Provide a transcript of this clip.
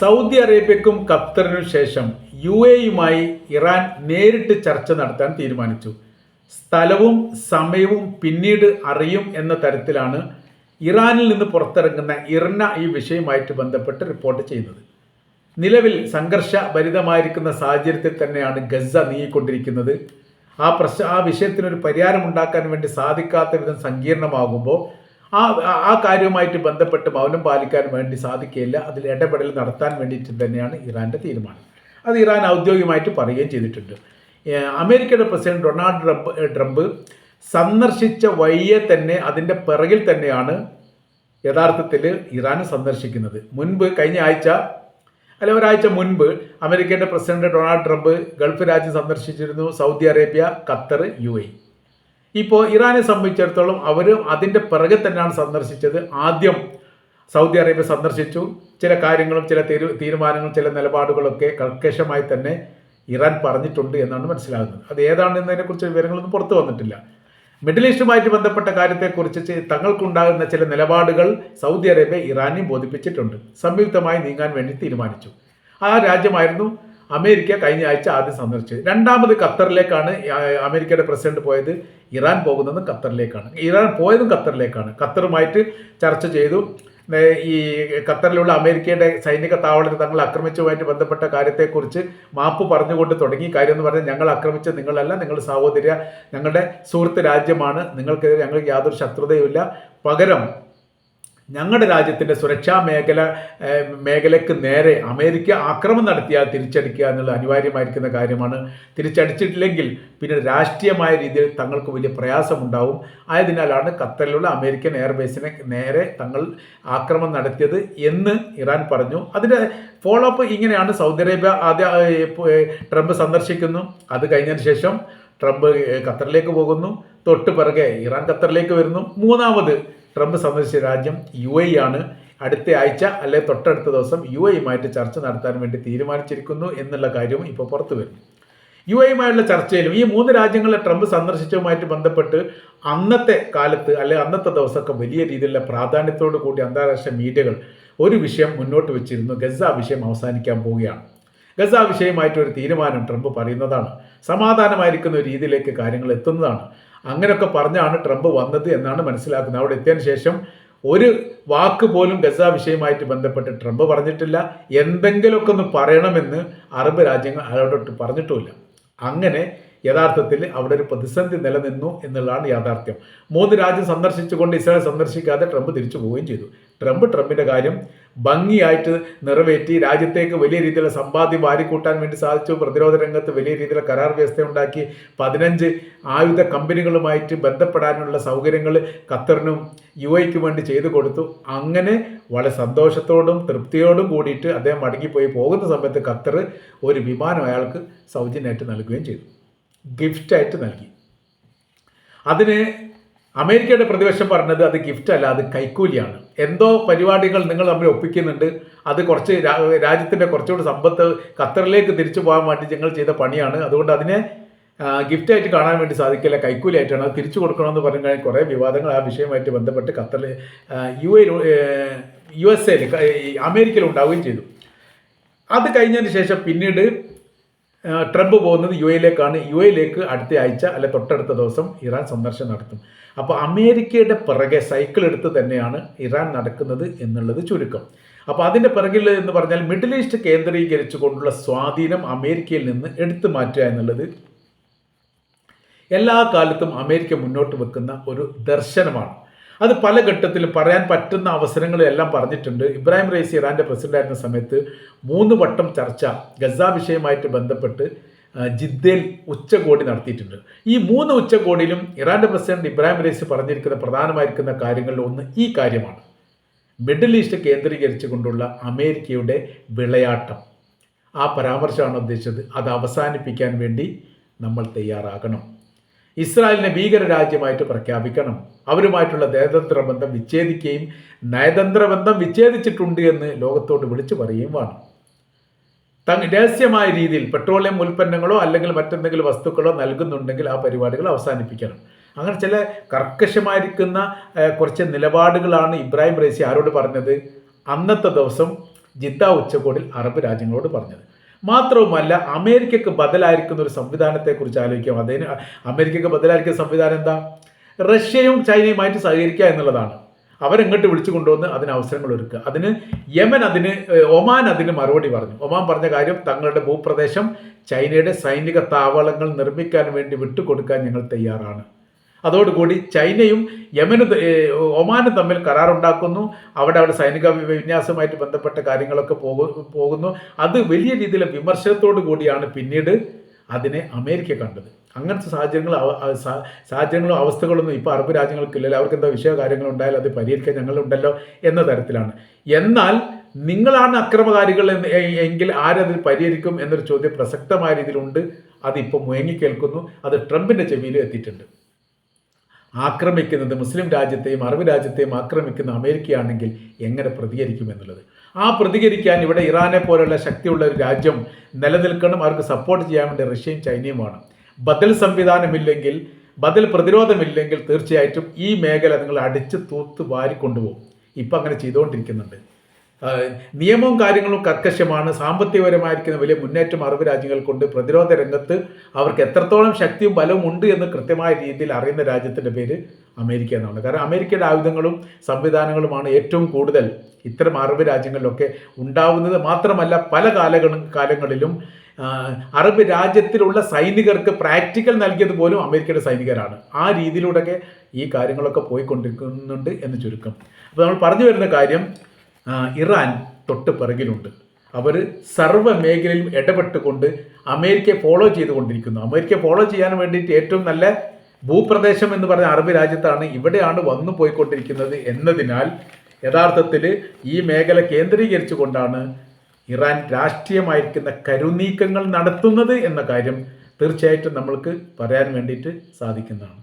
Saudi അറേബ്യക്കും ഖത്തറിനും ശേഷം U എയുമായി Iran നേരിട്ട് ചർച്ച നടത്താൻ തീരുമാനിച്ചു. സ്ഥലവും സമയവും പിന്നീട് അറിയും എന്ന തരത്തിലാണ് ഇറാനിൽ നിന്ന് പുറത്തിറങ്ങുന്ന ഇർന ഈ വിഷയവുമായിട്ട് ബന്ധപ്പെട്ട് റിപ്പോർട്ട് ചെയ്യുന്നത്. നിലവിൽ സംഘർഷ ഭരിതമായിരിക്കുന്ന സാഹചര്യത്തിൽ തന്നെയാണ് ഗസ നീങ്ങിക്കൊണ്ടിരിക്കുന്നത്. ആ പ്രശ്ന ആ വിഷയത്തിനൊരു പരിഹാരം ഉണ്ടാക്കാൻ വേണ്ടി സാധിക്കാത്ത വിധം സങ്കീർണമാകുമ്പോൾ ആ ആ- കാര്യവുമായിട്ട് ബന്ധപ്പെട്ട് മൗനം പാലിക്കാൻ വേണ്ടി സാധിക്കുകയില്ല. അതിൽ ഇടപെടൽ നടത്താൻ വേണ്ടിയിട്ട് തന്നെയാണ് ഇറാന്റെ തീരുമാനം. അത് ഇറാൻ ഔദ്യോഗികമായിട്ട് പറയുകയും ചെയ്തിട്ടുണ്ട്. അമേരിക്കയുടെ പ്രസിഡന്റ് ഡൊണാൾഡ് ട്രംപ് ട്രംപ് സന്ദർശിച്ച വഴിയെ തന്നെ അതിന്റെ പിറകിൽ തന്നെയാണ് യഥാർത്ഥത്തിൽ ഇറാൻ സന്ദർശിക്കുന്നത്. മുൻപ് കഴിഞ്ഞ ആഴ്ച അല്ല ഒരാഴ്ച മുൻപ് അമേരിക്കയുടെ പ്രസിഡന്റ് ഡൊണാൾഡ് ട്രംപ് ഗൾഫ് രാജ്യം സന്ദർശിച്ചിരുന്നു. സൗദി അറേബ്യ ഖത്തർ യു ഇപ്പോൾ ഇറാനെ സംബന്ധിച്ചിടത്തോളം അവരും അതിന്റെ പിറകെ തന്നെയാണ് സന്ദർശിച്ചത്. ആദ്യം സൗദി അറേബ്യ സന്ദർശിച്ചു. ചില കാര്യങ്ങളും ചില തീരു തീരുമാനങ്ങളും ചില നിലപാടുകളൊക്കെ കർക്കശമായി തന്നെ ഇറാൻ പറഞ്ഞിട്ടുണ്ട് എന്നാണ് മനസ്സിലാകുന്നത്. അത് ഏതാണെന്നതിനെക്കുറിച്ച് വിവരങ്ങളൊന്നും പുറത്തു വന്നിട്ടില്ല. മിഡിൽ ഈസ്റ്റുമായിട്ട് ബന്ധപ്പെട്ട കാര്യത്തെക്കുറിച്ച് തങ്ങൾക്കുണ്ടാകുന്ന ചില നിലപാടുകൾ സൗദി അറേബ്യ ഇറാനെയും ബോധിപ്പിച്ചിട്ടുണ്ട്. സംയുക്തമായി നീങ്ങാൻ വേണ്ടി തീരുമാനിച്ചു. ആ രാജ്യമായിരുന്നു അമേരിക്ക കഴിഞ്ഞ ആഴ്ച ആദ്യം സന്ദർശിച്ചത്. രണ്ടാമത് ഖത്തറിലേക്കാണ് അമേരിക്കയുടെ പ്രസിഡന്റ് പോയത്. ഇറാൻ പോകുന്നതും ഖത്തറിലേക്കാണ്. ഇറാൻ പോയതും ഖത്തറിലേക്കാണ്. ഖത്തറുമായിട്ട് ചർച്ച ചെയ്തു. ഈ ഖത്തറിലുള്ള അമേരിക്കയുടെ സൈനിക താവളത്തിൽ തങ്ങൾ ആക്രമിച്ചതുമായിട്ട് ബന്ധപ്പെട്ട കാര്യത്തെക്കുറിച്ച് മാപ്പ് പറഞ്ഞുകൊണ്ട് തുടങ്ങി. കാര്യം എന്ന് പറഞ്ഞാൽ ഞങ്ങൾ ആക്രമിച്ച നിങ്ങളല്ല. നിങ്ങൾ സഹോദര്യ ഞങ്ങളുടെ സുഹൃത്ത് രാജ്യമാണ്. നിങ്ങൾക്കെതിരെ ഞങ്ങൾക്ക് യാതൊരു ശത്രുതയുമില്ല. പകരം ഞങ്ങളുടെ രാജ്യത്തിന്റെ സുരക്ഷാ മേഖല മേഖലയ്ക്ക് നേരെ അമേരിക്ക ആക്രമം നടത്തിയാൽ തിരിച്ചടിക്കുക എന്നുള്ളത് അനിവാര്യമായിരിക്കുന്ന കാര്യമാണ്. തിരിച്ചടിച്ചിട്ടില്ലെങ്കിൽ പിന്നെ രാഷ്ട്രീയമായ രീതിയിൽ തങ്ങൾക്ക് വലിയ പ്രയാസമുണ്ടാവും. ആയതിനാലാണ് ഖത്തറിലുള്ള അമേരിക്കൻ എയർബേസിനെ നേരെ തങ്ങൾ ആക്രമം നടത്തിയത് എന്ന് ഇറാൻ പറഞ്ഞു. അതിന്റെ ഫോളോ അപ്പ് ഇങ്ങനെയാണ്. സൗദി അറേബ്യ ആദ്യ ട്രംപ് സന്ദർശിക്കുന്നു. അത് കഴിഞ്ഞതിന് ശേഷം ട്രംപ് ഖത്തറിലേക്ക് പോകുന്നു. തൊട്ട് പിറകെ ഇറാൻ ഖത്തറിലേക്ക് വരുന്നു. മൂന്നാമത് ട്രംപ് സന്ദർശിച്ച രാജ്യം യു എ ആണ്. അടുത്ത ആഴ്ച അല്ലെ തൊട്ടടുത്ത ദിവസം യു എയുമായിട്ട് ചർച്ച നടത്താൻ വേണ്ടി തീരുമാനിച്ചിരിക്കുന്നു എന്നുള്ള കാര്യവും ഇപ്പോൾ പുറത്തു വരുന്നു യു എയുമായുള്ള ചർച്ചയിലും ഈ മൂന്ന് രാജ്യങ്ങളെ ട്രംപ് സന്ദർശിച്ചതുമായിട്ട് ബന്ധപ്പെട്ട് അന്നത്തെ കാലത്ത് അല്ലെ അന്നത്തെ ദിവസമൊക്കെ വലിയ രീതിയിലുള്ള പ്രാധാന്യത്തോടു കൂടി അന്താരാഷ്ട്ര മീഡിയകൾ ഒരു വിഷയം മുന്നോട്ട് വെച്ചിരുന്നു. ഗസ വിഷയം അവസാനിക്കാൻ പോവുകയാണ്. ഗസ വിഷയമായിട്ട് ഒരു തീരുമാനം ട്രംപ് പറയുന്നതാണ്. സമാധാനമായിരിക്കുന്ന രീതിയിലേക്ക് കാര്യങ്ങൾ എത്തുന്നതാണ്. അങ്ങനെയൊക്കെ പറഞ്ഞാണ് ട്രംപ് വന്നത് എന്നാണ് മനസ്സിലാക്കുന്നത്. അവിടെ എത്തിയതിന് ശേഷം ഒരു വാക്ക് പോലും ഗസ വിഷയമായിട്ട് ബന്ധപ്പെട്ട് ട്രംപ് പറഞ്ഞിട്ടില്ല. എന്തെങ്കിലുമൊക്കെ ഒന്ന് പറയണമെന്ന് അറബ് രാജ്യങ്ങൾ അയാളോട്ട് പറഞ്ഞിട്ടുമില്ല. അങ്ങനെ യഥാർത്ഥത്തിൽ അവിടെ ഒരു പ്രതിസന്ധി നിലനിന്നു എന്നുള്ളതാണ് യാഥാർത്ഥ്യം. മൂന്ന് രാജ്യം സന്ദർശിച്ചുകൊണ്ട് ഇസ്രായേൽ സന്ദർശിക്കാതെ ട്രംപ് തിരിച്ചു പോവുകയും ചെയ്തു. ട്രംപ് ട്രംപിന്റെ കാര്യം ഭംഗിയായിട്ട് നിറവേറ്റി രാജ്യത്തേക്ക് വലിയ രീതിയിലുള്ള സമ്പാദ്യം വാരിക്കൂട്ടാൻ വേണ്ടി സാധിച്ചു. പ്രതിരോധ രംഗത്ത് വലിയ രീതിയിലുള്ള കരാർ വ്യവസ്ഥ ഉണ്ടാക്കി പതിനഞ്ച് ആയുധ കമ്പനികളുമായിട്ട് ബന്ധപ്പെടാനുള്ള സൗകര്യങ്ങൾ ഖത്തറിനും യു എയ്ക്ക് വേണ്ടി ചെയ്തു കൊടുത്തു. അങ്ങനെ വളരെ സന്തോഷത്തോടും തൃപ്തിയോടും കൂടിയിട്ട് അദ്ദേഹം മടങ്ങിപ്പോയി പോകുന്ന സമയത്ത് ഖത്തർ ഒരു വിമാനം അയാൾക്ക് സൗജന്യമായിട്ട് നൽകുകയും ചെയ്തു. ഗിഫ്റ്റായിട്ട് നൽകി. അതിന് അമേരിക്കയുടെ പ്രതിപക്ഷം പറഞ്ഞത് അത് ഗിഫ്റ്റ് അല്ല അത് കൈക്കൂലിയാണ്. എന്തോ പരിപാടികൾ നിങ്ങൾ തമ്മിൽ ഒപ്പിക്കുന്നുണ്ട്. അത് കുറച്ച് രാജ്യത്തിന്റെ കുറച്ചുകൂടി സമ്പത്ത് ഖത്തറിലേക്ക് തിരിച്ചു പോകാൻ വേണ്ടി ഞങ്ങൾ ചെയ്ത പണിയാണ്. അതുകൊണ്ട് അതിനെ ഗിഫ്റ്റായിട്ട് കാണാൻ വേണ്ടി സാധിക്കില്ല കൈക്കൂലിയായിട്ടാണ്. അത് തിരിച്ചു കൊടുക്കണമെന്ന് പറഞ്ഞു കഴിഞ്ഞാൽ കുറേ വിവാദങ്ങൾ ആ വിഷയമായിട്ട് ബന്ധപ്പെട്ട് ഖത്തറിൽ യു എ യു എസ് എയിൽ അമേരിക്കയിൽ ഉണ്ടാവുകയും ചെയ്തു. അത് കഴിഞ്ഞതിന് ശേഷം പിന്നീട് ട്രംപ് പോകുന്നത് യു എയിലേക്കാണ്. യു എയിലേക്ക് അടുത്ത ആഴ്ച അല്ലെ തൊട്ടടുത്ത ദിവസം ഇറാൻ സന്ദർശനം നടത്തും. അപ്പോൾ അമേരിക്കയുടെ പിറകെ സൈക്കിൾ എടുത്ത് തന്നെയാണ് ഇറാൻ നടക്കുന്നത് എന്നുള്ളത് ചുരുക്കം. അപ്പോൾ അതിന്റെ പിറകിൽ എന്ന് പറഞ്ഞാൽ മിഡിൽ ഈസ്റ്റ് കേന്ദ്രീകരിച്ചു കൊണ്ടുള്ള സ്വാധീനം അമേരിക്കയിൽ നിന്ന് എടുത്തു മാറ്റുക എന്നുള്ളത് എല്ലാ കാലത്തും അമേരിക്ക മുന്നോട്ട് വെക്കുന്ന ഒരു ദർശനമാണ്. അത് പല ഘട്ടത്തിൽ പറയാൻ പറ്റുന്ന അവസരങ്ങളെല്ലാം പറഞ്ഞിട്ടുണ്ട്. ഇബ്രാഹിം റൈസി ഇറാന്റെ പ്രസിഡന്റായിരുന്ന സമയത്ത് മൂന്ന് വട്ടം ചർച്ച ഗസ വിഷയമായിട്ട് ബന്ധപ്പെട്ട് ജിദ്ദയിൽ ഉച്ചകോടി നടത്തിയിട്ടുണ്ട്. ഈ മൂന്ന് ഉച്ചകോടിയിലും ഇറാന്റെ പ്രസിഡന്റ് ഇബ്രാഹിം റൈസി പറഞ്ഞിരിക്കുന്ന പ്രധാനമായിരിക്കുന്ന കാര്യങ്ങളിൽ ഒന്ന് ഈ കാര്യമാണ്. മിഡിൽ ഈസ്റ്റ് കേന്ദ്രീകരിച്ചുകൊണ്ടുള്ള അമേരിക്കയുടെ വിളയാട്ടം. ആ പരാമർശമാണ് ഉദ്ദേശിച്ചത്. അത് അവസാനിപ്പിക്കാൻ വേണ്ടി നമ്മൾ തയ്യാറാകണം. ഇസ്രായേലിനെ ഭീകര രാജ്യമായിട്ട് പ്രഖ്യാപിക്കണം. അവരുമായിട്ടുള്ള നയതന്ത്ര ബന്ധം വിച്ഛേദിക്കുകയും നയതന്ത്ര ബന്ധം വിച്ഛേദിച്ചിട്ടുണ്ട് എന്ന് ലോകത്തോട് വിളിച്ചു പറയുകയും വേണം. രഹസ്യമായ രീതിയിൽ പെട്രോളിയം ഉൽപ്പന്നങ്ങളോ അല്ലെങ്കിൽ മറ്റെന്തെങ്കിലും വസ്തുക്കളോ നൽകുന്നുണ്ടെങ്കിൽ ആ പരിപാടികൾ അവസാനിപ്പിക്കണം. അങ്ങനെ ചില കർക്കശമായിരിക്കുന്ന കുറച്ച് നിലപാടുകളാണ് ഇബ്രാഹിം റൈസി ആരോട് പറഞ്ഞത്? അന്നത്തെ ദിവസം ജിദ്ദ ഉച്ചകോടിൽ അറബ് രാജ്യങ്ങളോട് പറഞ്ഞത്. മാത്രവുമല്ല അമേരിക്കക്ക് ബദലായിരിക്കുന്ന ഒരു സംവിധാനത്തെക്കുറിച്ച് ആലോചിക്കാം. അതിന് അമേരിക്കക്ക് ബദലായിരിക്കുന്ന സംവിധാനം എന്താ? റഷ്യയും ചൈനയുമായിട്ട് സഹകരിക്കുക എന്നുള്ളതാണ്. അവരെങ്ങോട്ട് വിളിച്ചു കൊണ്ടുവന്ന് അതിന് അവസരങ്ങൾ ഒരുക്കുക. അതിന് യമൻ അതിന് ഒമാൻ അതിന് മറുപടി പറഞ്ഞു. ഒമാൻ പറഞ്ഞ കാര്യം തങ്ങളുടെ ഭൂപ്രദേശം ചൈനയുടെ സൈനിക താവളങ്ങൾ നിർമ്മിക്കാൻ വേണ്ടി വിട്ടുകൊടുക്കാൻ ഞങ്ങൾ തയ്യാറാണ്. അതോടുകൂടി ചൈനയും യമനും ഒമാനും തമ്മിൽ കരാറുണ്ടാക്കുന്നു. അവിടെ അവിടെ സൈനിക വിന്യാസവുമായിട്ട് ബന്ധപ്പെട്ട കാര്യങ്ങളൊക്കെ പോകു- പോകുന്നു. അത് വലിയ രീതിയിലെ വിമർശനത്തോടു കൂടിയാണ് പിന്നീട് അതിനെ അമേരിക്ക കണ്ടത്. അങ്ങനത്തെ സാഹചര്യങ്ങൾ സാഹചര്യങ്ങളും അവസ്ഥകളൊന്നും ഇപ്പോൾ അറബ് രാജ്യങ്ങൾക്കില്ലല്ലോ. അവർക്ക് എന്താ വിഷയ കാര്യങ്ങൾ ഉണ്ടായാലും അത് പരിഹരിക്കാൻ ഞങ്ങളുണ്ടല്ലോ എന്ന തരത്തിലാണ്. എന്നാൽ നിങ്ങളാണ് അക്രമകാരികൾ എങ്കിൽ ആരതിൽ പരിഹരിക്കും എന്നൊരു ചോദ്യം പ്രസക്തമായ രീതിയിലുണ്ട്. അതിപ്പോൾ മുയങ്ങിക്കേൽക്കുന്നു അത് ട്രംപിന്റെ ചെവിയിലും എത്തിയിട്ടുണ്ട്. ആക്രമിക്കുന്നത് മുസ്ലിം രാജ്യത്തെയും അറബ് രാജ്യത്തെയും ആക്രമിക്കുന്ന അമേരിക്കയാണെങ്കിൽ എങ്ങനെ പ്രതികരിക്കുമെന്നുള്ളത് ആ പ്രതികരിക്കാൻ ഇവിടെ ഇറാനെ പോലെയുള്ള ശക്തിയുള്ള ഒരു രാജ്യം നിലനിൽക്കണം അവർക്ക് സപ്പോർട്ട് ചെയ്യാൻ വേണ്ടി റഷ്യയും ചൈനയും വേണം ബദൽ സംവിധാനമില്ലെങ്കിൽ ബദൽ പ്രതിരോധമില്ലെങ്കിൽ തീർച്ചയായിട്ടും ഈ മേഖല നിങ്ങൾ അടിച്ച് തൂത്ത് വാരിക്കൊണ്ടുപോകും ഇപ്പം അങ്ങനെ ചെയ്തുകൊണ്ടിരിക്കുന്നുണ്ട്. നിയമവും കാര്യങ്ങളും കർക്കശമാണ്. സാമ്പത്തികപരമായിരിക്കുന്ന വലിയ മുന്നേറ്റം അറബ് രാജ്യങ്ങൾക്കുണ്ട് പ്രതിരോധ രംഗത്ത് അവർക്ക് എത്രത്തോളം ശക്തിയും ബലവും ഉണ്ട് എന്ന് കൃത്യമായ രീതിയിൽ അറിയുന്ന രാജ്യത്തിന്റെ പേര് അമേരിക്ക എന്നാണ്. കാരണം അമേരിക്കയുടെ ആയുധങ്ങളും സംവിധാനങ്ങളുമാണ് ഏറ്റവും കൂടുതൽ ഇത്തരം അറബ് രാജ്യങ്ങളിലൊക്കെ ഉണ്ടാവുന്നത്. മാത്രമല്ല പല കാലങ്ങളും കാലങ്ങളിലും അറബ് രാജ്യത്തിലുള്ള സൈനികർക്ക് പ്രാക്ടിക്കൽ നൽകിയത് പോലും അമേരിക്കയുടെ സൈനികരാണ്. ആ രീതിയിലൂടെയൊക്കെ ഈ കാര്യങ്ങളൊക്കെ പോയിക്കൊണ്ടിരിക്കുന്നുണ്ട് എന്ന് ചുരുക്കം. അപ്പോൾ നമ്മൾ പറഞ്ഞു വരുന്ന കാര്യം ഇറാൻ തൊട്ട് പിറകിലുണ്ട്. അവർ സർവ മേഖലയിലും ഇടപെട്ടുകൊണ്ട് അമേരിക്കയെ ഫോളോ ചെയ്തുകൊണ്ടിരിക്കുന്നു. അമേരിക്കയെ ഫോളോ ചെയ്യാൻ വേണ്ടിയിട്ട് ഏറ്റവും നല്ല ഭൂപ്രദേശം എന്ന് പറഞ്ഞ അറബ് രാജ്യത്താണ് ഇവിടെയാണ് വന്നു പോയിക്കൊണ്ടിരിക്കുന്നത് എന്നതിനാൽ യഥാർത്ഥത്തിൽ ഈ മേഖല കേന്ദ്രീകരിച്ചു കൊണ്ടാണ് ഇറാൻ രാഷ്ട്രീയമായിരിക്കുന്ന കരുനീക്കങ്ങൾ നടത്തുന്നത് എന്ന കാര്യം തീർച്ചയായിട്ടും നമ്മൾക്ക് പറയാൻ വേണ്ടിയിട്ട് സാധിക്കുന്നതാണ്.